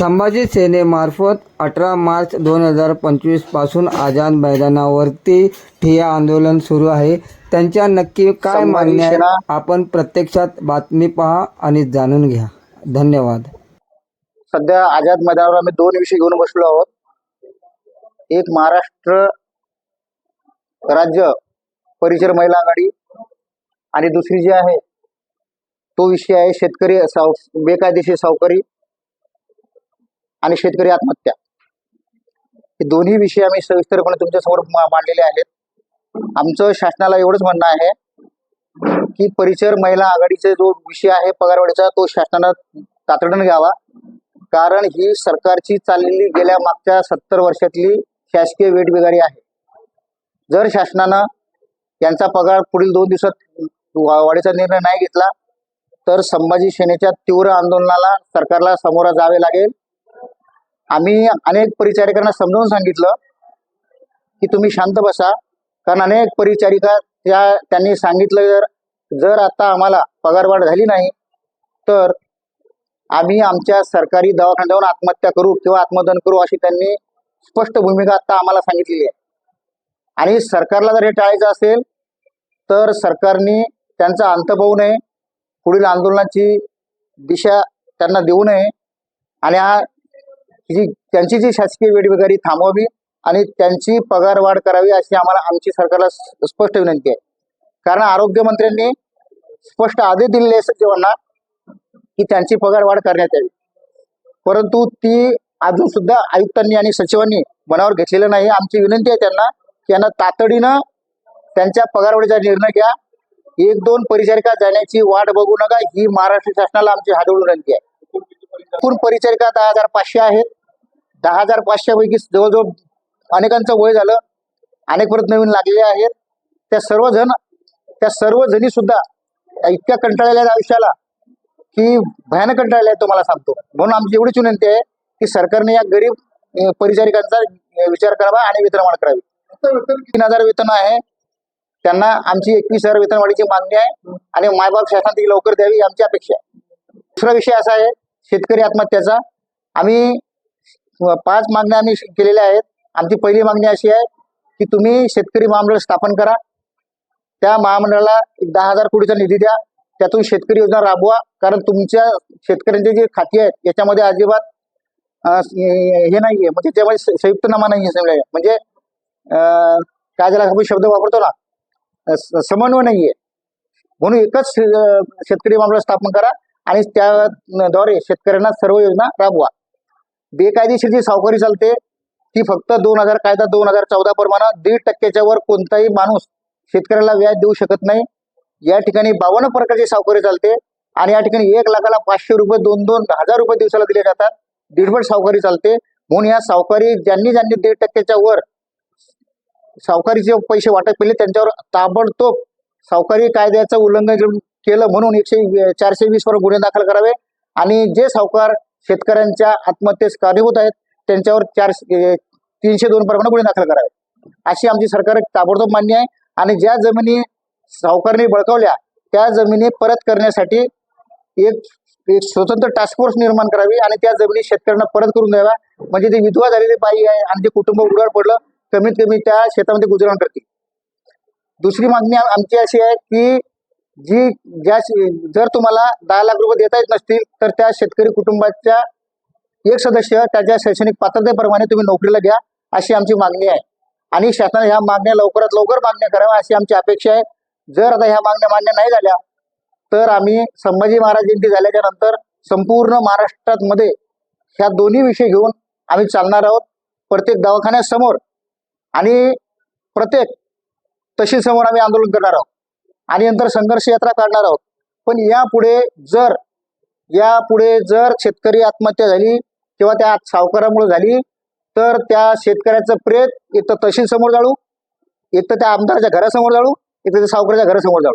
संभाजी सेनेमार्फत अठरा मार्च दोन हजार पंचवीसपासून आझाद मैदानावरती ठिय्या आंदोलन सुरू आहे. त्यांच्या नक्की काय मागण्या आहेत आपण प्रत्यक्षात बातमी पहा आणि जाणून घ्या. धन्यवाद. सध्या आझाद मैदानावर आम्ही दोन विषय घेऊन बसलो आहोत. एक महाराष्ट्र राज्य परिचर महिला आघाडी आणि दुसरी जी आहे तो विषय आहे शेतकरी साव बेकायदेशीर सावकारी. आणि शेतकरी आत्महत्या. हे दोन्ही विषय आम्ही सविस्तरपणे तुमच्यासमोर मांडलेले आहेत. आमचं शासनाला एवढंच म्हणणं आहे की परिचर महिला आघाडीचा जो विषय आहे पगारवाढीचा तो शासनानं तातडीनं घ्यावा. कारण ही सरकारची चाललेली गेल्या मागच्या सत्तर वर्षातली शासकीय वेटबिगारी आहे. जर शासनानं यांचा पगार पुढील दोन दिवसात वा- वाढीचा निर्णय नाही घेतला तर संभाजी सेनेच्या तीव्र आंदोलनाला सरकारला सामोरं जावे लागेल. आम्ही अनेक परिचारिकांना समजावून सांगितलं की तुम्ही शांत बसा. कारण अनेक परिचारिका त्या त्यांनी सांगितलं जर जर आता आम्हाला पगारवाढ झाली नाही तर आम्ही आमच्या सरकारी दवाखान्यात जाऊन आत्महत्या करू किंवा आत्मदन करू अशी त्यांनी स्पष्ट भूमिका आता आम्हाला सांगितलेली आहे. आणि सरकारला जर हे टाळायचं असेल तर सरकारने त्यांचा अंत पाहू नये पुढील आंदोलनाची दिशा त्यांना देऊ नये. आणि हा जी त्यांची जी शासकीय वेठबिगारी थांबवावी आणि त्यांची पगार वाढ करावी अशी आम्हाला आमची सरकारला स्पष्ट विनंती आहे. कारण आरोग्यमंत्र्यांनी स्पष्ट आदेश दिलेले आहे सचिवांना की त्यांची पगार वाढ करण्यात यावी. परंतु ती अजून सुद्धा आयुक्तांनी आणि सचिवांनी मनावर घेतलेलं नाही. आमची विनंती आहे त्यांना की यांना तातडीनं त्यांच्या पगारवाढीचा निर्णय घ्या. एक दोन परिचारिका जाण्याची वाट बघू नका. ही महाराष्ट्र शासनाला आमची हादळ विनंती आहे. एकूण परिचारिका दहा हजार पाचशे आहेत. दहा हजार पाचशे पैकी जवळजवळ अनेकांचं वय झालं. अनेक परत नवीन लागलेले आहेत. त्या सर्वजण त्या सर्व जणी सुद्धा इतक्या कंटाळलेल्या आयुष्याला की भयानक कंटाळल्या आहेत तुम्हाला सांगतो. म्हणून आमची एवढीच विनंती आहे की सरकारने या गरीब परिचारिकांचा विचार करावा आणि वितरण करावी. तीन हजार वेतन आहे. त्यांना आमची एकवीस हजार वेतनवाढीची मागणी आहे आणि मायबाप शासन ती लवकर द्यावी आमची अपेक्षा आहे. दुसरा विषय असा आहे शेतकरी आत्महत्याचा. आम्ही पाच मागण्या आम्ही केलेल्या आहेत. आमची पहिली मागणी अशी आहे की तुम्ही शेतकरी महामंडळ स्थापन करा. त्या महामंडळाला एक दहा हजार कोटीचा निधी द्या. त्यातून शेतकरी योजना राबवा. कारण तुमच्या शेतकऱ्यांचे जे खाती आहेत याच्यामध्ये अजिबात हे नाहीये. म्हणजे त्यामध्ये संयुक्त नामा नाही आहे म्हणजे अं, काय ज्याला आपण शब्द वापरतो ना समन्वय नाहीये. म्हणून एकच शेतकरी महामंडळ स्थापन करा आणि त्याद्वारे शेतकऱ्यांना सर्व योजना राबवा. बेकायदेशीर जी सावकारी चालते ती फक्त दोन हजार कायदा दोन हजार चौदा प्रमाणे दीड टक्क्याच्या वर कोणताही माणूस शेतकऱ्याला व्याज देऊ शकत नाही. या ठिकाणी बावन्न प्रकारची सावकारी चालते आणि या ठिकाणी एक लाखाला पाचशे रुपये दोन दोन हजार रुपये दिवसाला दिले जातात. दीडभर सावकारी चालते. म्हणून या सावकारी ज्यांनी ज्यांनी दीड टक्क्याच्या वर सावकारीचे पैसे वाटप केले त्यांच्यावर ताबडतोब सावकारी कायद्याचं उल्लंघन केलं- केलं म्हणून एकशे चारशे वीस वर गुन्हे दाखल करावे. आणि जे सावकार शेतकऱ्यांच्या आत्महत्येस कारणीभूत आहेत. त्यांच्यावर चार तीनशे दोन प्रमाणे गुन्हे दाखल करावे. अशी आमची सरकार ताबडतोब मान्य आहे आणि ज्या जमिनी सावकारने बळकावल्या त्या जमिनी परत करण्यासाठी एक एक स्वतंत्र टास्क फोर्स निर्माण करावी आणि त्या जमिनी शेतकऱ्यांना परत करून द्याव्या. म्हणजे ते विधवा झालेली बाई आहे आणि जे कुटुंब उघड पडलं कमीत कमी त्या शेतामध्ये गुजरण करतील. दुसरी मागणी आमची अशी आहे की जी ज्या जर तुम्हाला दहा लाख रुपये देता येत नसतील तर त्या शेतकरी कुटुंबाच्या एक सदस्य त्याच्या शैक्षणिक पात्रतेप्रमाणे तुम्ही नोकरीला घ्या अशी आमची मागणी आहे. आणि शासनाने ह्या मागण्या लवकरात लवकर मागण्या कराव्या अशी आमची अपेक्षा आहे. जर आता ह्या मागण्या मान्य नाही झाल्या तर आम्ही संभाजी महाराज जयंती झाल्याच्यानंतर संपूर्ण महाराष्ट्रात मध्ये ह्या दोन्ही विषय घेऊन आम्ही चालणार आहोत. प्रत्येक दवाखान्यासमोर आणि प्रत्येक तहसीलसमोर आम्ही आंदोलन करणार आहोत. आणि नंतर संघर्ष यात्रा काढणार आहोत. पण यापुढे जर यापुढे जर शेतकरी आत्महत्या झाली किंवा त्या सावकारामुळे झाली तर त्या शेतकऱ्याचं प्रेत इथं तहसील समोर जाळू इथं त्या आमदाराच्या घरासमोर जाळू इथं त्या सावकाराच्या घरासमोर जाळू.